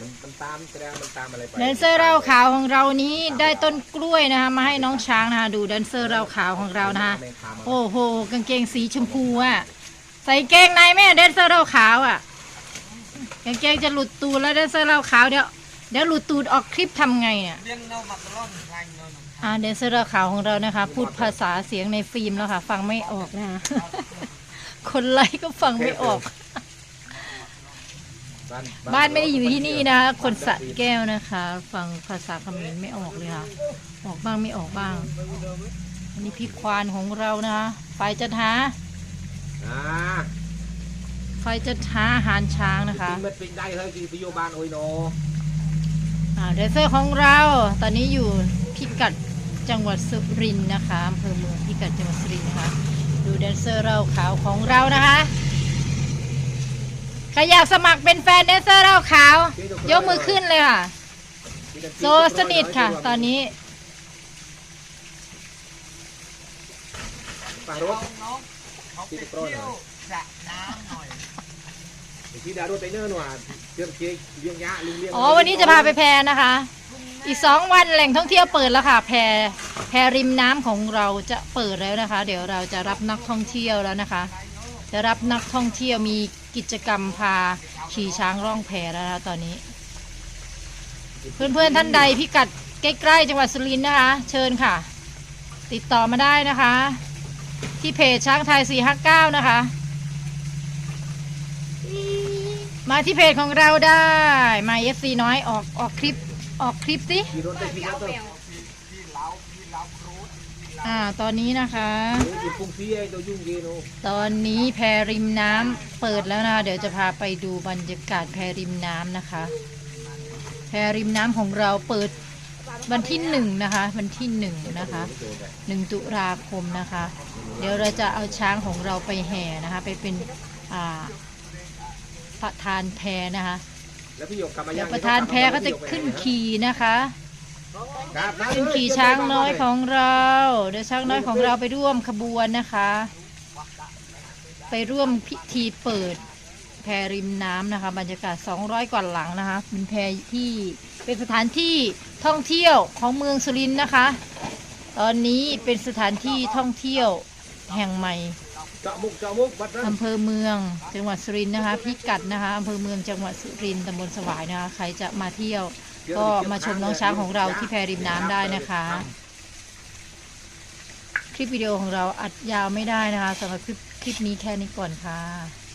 มันมันตามแสดงมันตามอะไรไปแดนเซอร์เราขาวของเรานี้ได้ต้นกล้วยนะคะมาให้น้องช้างนะคะดูแดนเซอร์เราขาวของเรานะคะแมงคามาโอ้โหกางเกงสีชมพูอะใส่เกงในแม่แดนเซอร์เราขาวอะกางเกงจะหลุดตูดแล้วแดนเซอร์เราขาวเดี๋ยวเดี๋ยวหลุดตูดออกคลิปทำไงเนี่ยเลี้ยงเรามาตลอดทางเนาะอ่าแดนเซอร์เราขาวของเรานะคะ พูดภาษาเสียงในฟิล์มแล้วค่ะ ฟังไม่ออกนะคะคนไลค์ก็ฟังไม่ออก บ้านบ้านไม่ได้อยู่ที่นี่นะคะ คนสระแก้วนะคะ ฟังภาษาเขมรไม่ออกเลยค่ะ ออกบ้างไม่ออกบ้าง อันนี้พี่ควานของเรานะคะฝ่ายจัดหาอ่าฝ่ายจัดหาอาหารช้างนะคะกินเม็ดปิงได้เฮ้ยกินพิโยบานโอ้ยโนอ่าแดนเซอร์ของเราตอนนี้อยู่พิกัดจังหวัดสุรินทร์นะคะอำเภอเมืองพิกัดจังหวัดสุรินทร์นะคะ ดูแดนเซอร์เราขาวของเรานะคะใค รอยากสมัครเป็นแฟนแดนเซอร์เราขาว ยกมือขึ้นเลยค่ะ โซสนิทค่ะ ตอนนี้ปารถน้องเขาไปเที่ยวสระน้ำหน่อยที่ดารถไปเนิ่นว่ะเรื่องเจ๊เลี้ยงยะลุงเลี้ยงอ๋อวันนี้จะพาไปแพนะคะ อีกสองวันแหล่งท่องเที่ยวเปิดแล้วค่ะ แพแพริมน้ำของเราจะเปิดแล้วนะคะ เดี๋ยวเราจะรับนักท่องเที่ยวแล้วนะคะ จะรับนักท่องเที่ยวมีกิจกรรมพาขี่ช้างร่องแพแล้วนะตอนนี้ เพื่อนๆท่านใดพิกัดใกล้ๆจังหวัดสุรินทร์นะคะ เชิญค่ะ ติดต่อมาได้นะคะ ที่เพจช้างไทย 459 นะคะ มาที่เพจของเราได้มาเอฟซีน้อยออกออกคลิปออกคลิปสิ ขี่รถไปขี่รถตัวที่เล้าที่เล้าครูด อ่าตอนนี้นะคะโอ้ยกินฟุ้งซี่ไอ้ตัวยุ่งเกโนตอนนี้แพริมน้ำเปิดแล้วนะคะเดี๋ยวจะพาไปดูบรรยากาศแพริมน้ำนะคะ แพริมน้ำของเราเปิดวันที่หนึ่งนะคะ วันที่หนึ่งนะคะหนึ่งตุลาคมนะคะ เดี๋ยวเราจะเอาช้างของเราไปแห่นะคะ ไปเป็นอ่าประธานแพนะคะแล้วพี่หยกกลับมาเดี๋ยัยวงประธานแพก็จะขึ้นขี่นะคะ ครับนขี่ช้างน้อยของเรา เดี๋ยวช้างน้อยของเราไปร่วมขบวนนะคะ ไปร่วมพิธีเปิดแพริมน้ำนะคะ บรรยากาศ 200 กว่าหลังนะคะ เป็นแพที่เป็นสถานที่ท่องเที่ยวของเมืองสุรินทร์นะคะ ตอนนี้เป็นสถานที่ท่องเที่ยวแห่งใหม่อำเภอเมืองจังหวัดสุรินทร์นะคะ พิกัดนะคะอำเภอเมืองจังหวัดสุรินทร์ตำบลสวายนะคะ ใครจะมาเที่ยว ก็มาชมน้องช้างของเราที่แพริมน้ำได้นะคะ คลิปวิดีโอของเราอัดยาวไม่ได้นะคะสำหรับคลิปคลิปนี้แค่นี้ก่อนค่ะ